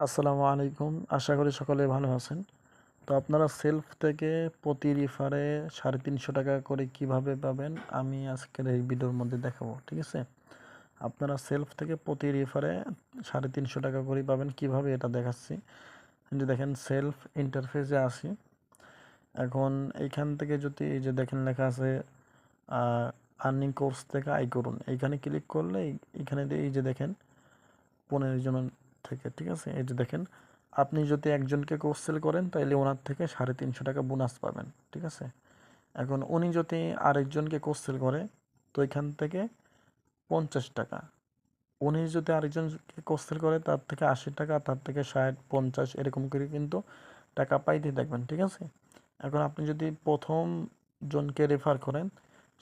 আসসালামু আলাইকুম। আশা করি সকলে ভালো আছেন। তো আপনারা সেলফ থেকে প্রতি রিফারে সাড়ে তিনশো টাকা করে কীভাবে পাবেন, আমি আজকের এই ভিডিওর মধ্যে দেখাবো, ঠিক আছে? আপনারা সেলফ থেকে প্রতি রিফারে সাড়ে তিনশো টাকা করে পাবেন, কীভাবে এটা দেখাচ্ছি? যে দেখেন, সেলফ ইন্টারফেসে আসি এখন এইখান থেকে যদি এই যে দেখেন লেখা আছে আর্নিং কোর্স থেকে আয় করুন। এইখানে ক্লিক করলে দিয়ে এই যে দেখেন, পনেরো জন থেকে, ঠিক আছে? এই যে দেখেন, আপনি যদি একজনকে কোর্স সেল করেন তাহলে ওনার থেকে সাড়ে তিনশো টাকা বোনাস পাবেন, ঠিক আছে? এখন উনি যদি আরেকজনকে কোর্স সেল করে, তো এখান থেকে পঞ্চাশ টাকা। উনি যদি আরেকজনকে কোর্স সেল করে, তার থেকে আশি টাকা, তার থেকে ষাট, পঞ্চাশ, এরকম করে কিন্তু টাকা পাইতে থাকবেন, ঠিক আছে? এখন আপনি যদি প্রথম জনকে রেফার করেন,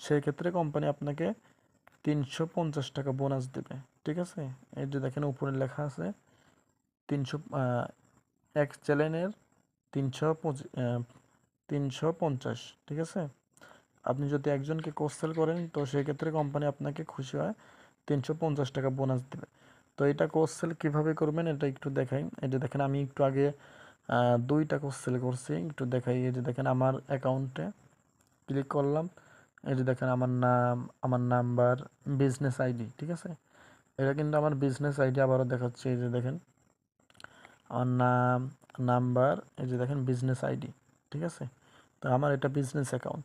সেক্ষেত্রে কোম্পানি আপনাকে তিনশো পঞ্চাশ টাকা বোনাস দেবে, ঠিক আছে? এই যে দেখেন, উপরে লেখা আছে তিনশো এক চ্যানেলের তিনশো তিনশো পঞ্চাশ, ঠিক আছে? আপনি যদি একজনকে কোর্স করেন, তো সেক্ষেত্রে কোম্পানি আপনাকে খুশি হয় তিনশো পঞ্চাশ টাকা বোনাস দেবে। তো এটা কোর্স কীভাবে করবেন, এটা একটু দেখাই। এই যে দেখেন, আমি একটু আগে দুইটা কোর্স করছি। একটু দেখাই, এই যে দেখেন, আমার অ্যাকাউন্টে ক্লিক করলাম। এই যে দেখেন, আমার নাম, আমার নাম্বার বিজনেস আইডি ঠিক আছে? এটা কিন্তু আমার বিজনেস আইডি আবারও দেখাচ্ছে। এই যে দেখেন আমার নাম, নাম্বার, এই যে দেখেন বিজনেস আইডি ঠিক আছে? তো আমার এটা বিজনেস অ্যাকাউন্ট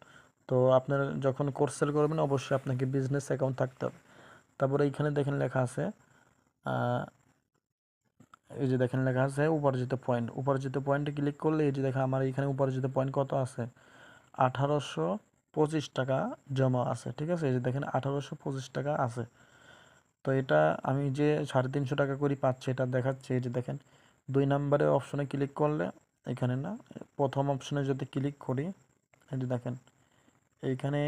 তো আপনারা যখন কোর্স সেল করবেন, অবশ্যই আপনাকে বিজনেস অ্যাকাউন্ট থাকতে হবে। তারপরে এইখানে দেখেন লেখা আছে এই যে দেখেন লেখা আছে উপার্জিত পয়েন্ট উপার্জিত পয়েন্টে ক্লিক করলে এই যে দেখেন আমার এখানে উপার্জিত পয়েন্ট কত আছে? আঠারোশো পঁচিশ টাকা জমা আছে, ঠিক আছে? এই যে দেখেন আঠারোশো পঁচিশ টাকা আছে। তো এটা আমি যে সাড়ে তিনশো টাকা করে পাচ্ছি, এটা দেখাচ্ছে, এই যে দেখেন। দুই নম্বরের অপশনে ক্লিক করলে এখানে না, প্রথম অপশনে যদি ক্লিক করি যে দেখেন, এইখানে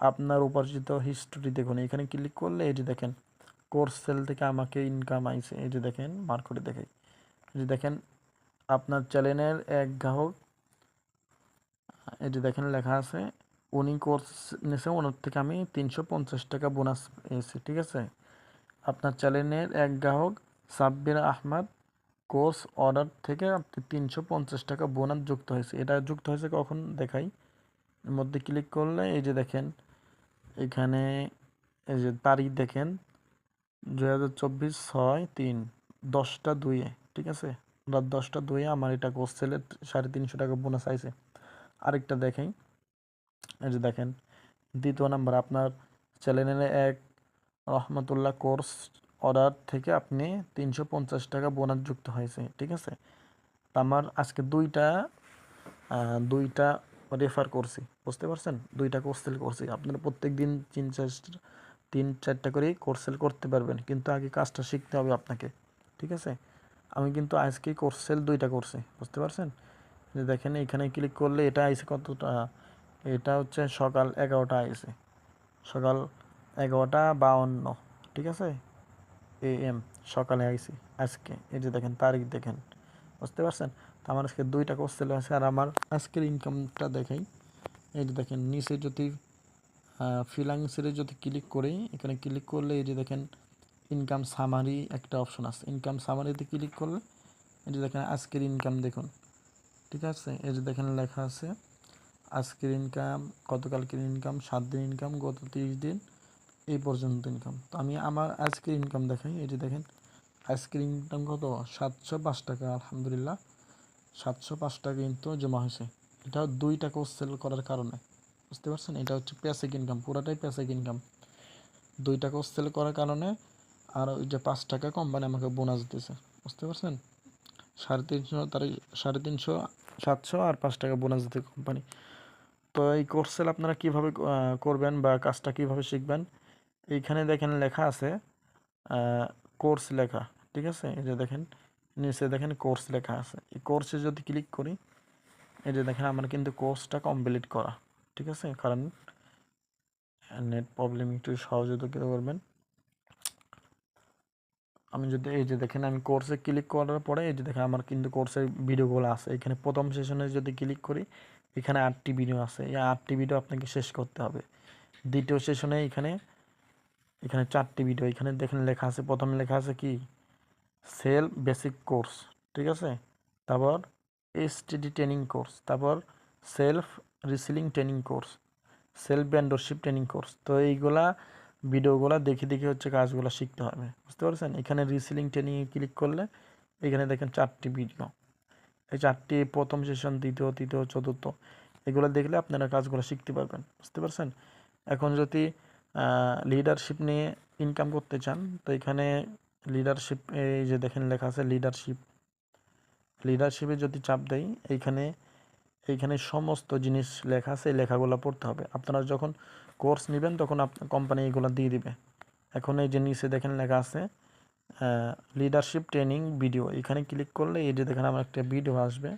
আপনার উপার্জিত হিস্টোরি দেখুন এখানে ক্লিক করলে যে দেখেন কোর্স সেল থেকে আমাকে ইনকাম আইছে যে দেখেন মার্ক করে দেখাই। এই যে দেখেন, আপনার চ্যানেলের এক গ্রাহক যে দেখেন লেখা আছে, উনি কোর্স নিয়েছে ওনার থেকে আমি তিনশো পঞ্চাশ টাকা বোনাস পেয়েছি, ঠিক আছে? আপনার চ্যানেলের এক গ্রাহক সাব্বির আহমদ কোর্স অর্ডার থেকে আপনি তিনশো পঞ্চাশ টাকা বোনাস যুক্ত হয়েছে। এটা যুক্ত হয়েছে কখন? দেখাই। এর মধ্যে ক্লিক করলে এই যে দেখেন, এখানে এই যে তারিখ দেখেন দু হাজার চব্বিশ ছয় তিন, দশটা দুইয়ে, ঠিক আছে? রাত দশটা দুইয়ে আমার এটা কোর্স সেলে সাড়ে তিনশো টাকা বোনাস আইছে। আরেকটা দেখাই, এই যে দেখেন, দ্বিতীয় নাম্বার, আপনার চ্যানেলে এক রহমতুল্লাহ কোর্স অর্ডার থেকে আপনি তিনশো পঞ্চাশ টাকা বোনাস যুক্ত হয়েছে, ঠিক আছে? আমার আজকে দুইটা দুইটা রেফার করছি, বুঝতে পারছেন? দুইটা কোর্স সেল করছি। আপনারা প্রত্যেক দিন তিন চার, তিন চারটা করেই কোর্স সেল করতে পারবেন, কিন্তু আগে কাজটা শিখতে হবে আপনাকে, ঠিক আছে? আমি কিন্তু আজকেই কোর্স সেল দুইটা করছি, বুঝতে পারছেন? যে দেখেন, এখানে ক্লিক করলে এটা আইসে কতটা? এটা হচ্ছে সকাল এগারোটা আইসে সকাল এগারোটা বাউন্ন, ঠিক আছে? এ এম সকালে আইসি আজকে এই যে দেখেন, তারিখ দেখেন, বুঝতে পারছেন? তো আমার আজকে দুইটা কোর্স সেল আছে আর আমার আজকের ইনকামটা দেখাই। এই যে দেখেন, নিচে যদি ফ্রিলান্সের যদি ক্লিক করি, এখানে ক্লিক করলে এই যে দেখেন ইনকাম সামারি একটা অপশন আছে। ইনকাম সামারিতে ক্লিক করলে, এই যে দেখেন, আজকের ইনকাম দেখুন। ঠিক আছে? এই যে দেখেন, লেখা আছে, আজকের ইনকাম গতকালকের ইনকাম সাত দিন ইনকাম গত তিরিশ দিন এই পর্যন্ত ইনকাম তো আমি আমার আজকের ইনকাম দেখাই, এই যে দেখেন, আজকের ইনকাম কত? সাতশো পাঁচ টাকা, আলহামদুলিল্লাহ। সাতশো পাঁচ টাকা কিন্তু জমা হয়েছে। এটা দুই টাকা সেল করার কারণে। বুঝতে পারছেন? এটা হচ্ছে প্যাসিক ইনকাম পুরাটাই প্যাসিক ইনকাম দুই টাকা সেল করার কারণে আর ওই যে পাঁচ টাকা কোম্পানি আমাকে বোনাস দিতেছে বুঝতে পারছেন? সাড়ে তিনশো, তার সাড়ে তিনশো, সাতশো আর পাঁচ টাকা বোনাস দিতে কোম্পানি তো এই কোর্স সেল আপনারা কীভাবে করবেন বা কাজটা কীভাবে শিখবেন? এইখানে দেখেন লেখা আছে কোর্স লেখা, ঠিক আছে? এই যে দেখেন, নিচে দেখেন কোর্স লেখা আছে। এই কোর্সে যদি ক্লিক করি, এই যে দেখেন আমার কিন্তু কোর্সটা কমপ্লিট করা, ঠিক আছে? কারণ, নেট প্রবলেম একটু সহযোগিতা করবেন। আমি যদি, এই যে দেখেন, আমি কোর্সে ক্লিক করার পরে, এই যে দেখেন আমার কিন্তু কোর্সের ভিডিওগুলো আছে। এখানে প্রথম সেশনে যদি ক্লিক করি, এখানে আটটি ভিডিও আছে। এই আটটি ভিডিও আপনাকে শেষ করতে হবে। দ্বিতীয় সেশনে এখানে এখানে চারটি ভিডিও এখানে দেখেন লেখা আছে, প্রথমে লেখা আছে কি? সেল বেসিক কোর্স ঠিক আছে? তারপর এসটিডি ট্রেনিং কোর্স তারপর self reskilling training course self vendorship training course তো এইগুলা ভিডিওগুলো দেখে দেখে হচ্ছে কাজগুলো শিখতে হবে, বুঝতে পারছেন? এখানে রিসিলিং ট্রেনিংয়ে ক্লিক করলে এখানে দেখেন চারটি ভিডিও এই চারটি প্রথম সেশন দ্বিতীয়, তৃতীয়, চতুর্থ, এগুলো দেখলে আপনারা কাজগুলো শিখতে পারবেন, বুঝতে পারছেন? এখন যদি লিডারশিপ নিয়ে ইনকাম করতে চান, তো এখানে লিডারশিপ এই যে দেখেন লেখা আছে লিডারশিপ লিডারশিপে যদি চাপ দেই, এইখানে এইখানে সমস্ত জিনিস লেখা আছে, এই লেখাগুলো পড়তে হবে। আপনারা যখন কোর্স নেবেন, তখন আপনার কোম্পানি এগুলো দিয়ে দিবে। এখন এই যে নিচে দেখেন লেখা আছে লিডারশিপ ট্রেনিং ভিডিও এখানে ক্লিক করলে এই যে দেখেন আমার একটা ভিডিও আসবে,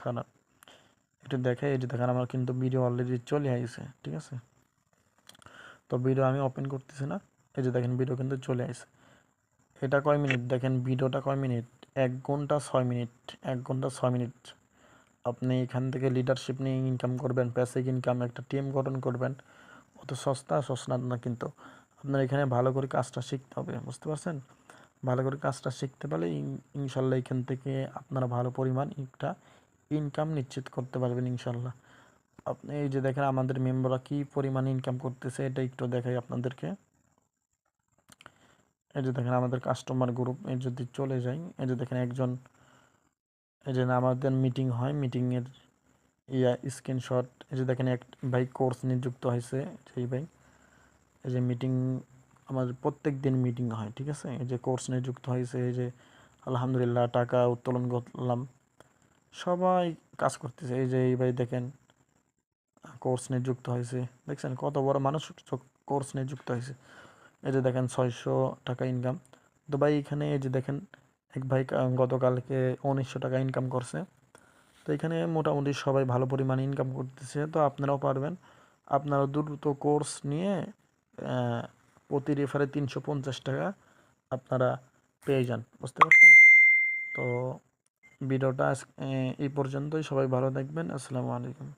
খারাপ। একটু দেখে, এই যে দেখেন আমার কিন্তু ভিডিও অলরেডি চলে আসছে ঠিক আছে? তো ভিডিও আমি ওপেন করতেছি না। এই যে দেখেন ভিডিও কিন্তু চলে আসে এটা কয় মিনিট? দেখেন ভিডিওটা কয় মিনিট? এক ঘণ্টা ছয় মিনিট। এক ঘণ্টা ছয় মিনিট। আপনি এখান থেকে লিডারশিপ নিয়ে ইনকাম করবেন প্যাসিক ইনকাম একটা টিম গঠন করবেন। অত সস্তা সস্তা না কিন্তু। আপনার এখানে ভালো করে কাজটা শিখতে হবে, বুঝতে পারছেন? ভালো করে কাজটা শিখতে পারলে ইনশাল্লাহ এখান থেকে আপনারা ভালো পরিমাণ একটা ইনকাম নিশ্চিত করতে পারবেন, ইনশাল্লাহ। আপনি এই যে দেখেন আমাদের মেম্বাররা কী পরিমাণ ইনকাম করতেছে এটা একটু দেখাই আপনাদেরকে এই যে দেখেন আমাদের কাস্টমার গ্রুপ এই যদি চলে যাই এই যে দেখেন একজন এই যে আমাদের মিটিং হয় মিটিংয়ের ইয়া স্ক্রিনশট এই যে দেখেন এক ভাই কোর্স নিযুক্ত হয়েছে সেই ভাই এই যে মিটিং আমাদের প্রত্যেক দিন মিটিং হয় ঠিক আছে এই যে কোর্স নিযুক্ত হয়েছে এই যে আলহামদুলিল্লাহ টাকা উত্তোলন করলাম সবাই কাজ করতেছে এই যে এই ভাই দেখেন কোর্স নিযুক্ত হয়েছে। দেখছেন কত বড় মানুষ কোর্স নিযুক্ত হয়েছে। এই যে দেখেন ছয়শো টাকা ইনকাম তো ভাই এখানে এই যে দেখেন, এক ভাই গতকালকে উনিশশো টাকা ইনকাম করছে। তো এখানে মোটামুটি সবাই ভালো পরিমাণে ইনকাম করতেছে। তো আপনারাও পারবেন। আপনারা দ্রুত কোর্স নিয়ে প্রতি রেফারে তিনশো পঞ্চাশ টাকা আপনারা পেয়ে যান। বুঝতে পারছেন? তো ভিডিওটা এই পর্যন্তই। সবাই ভালো থাকবেন। আসসালামু আলাইকুম।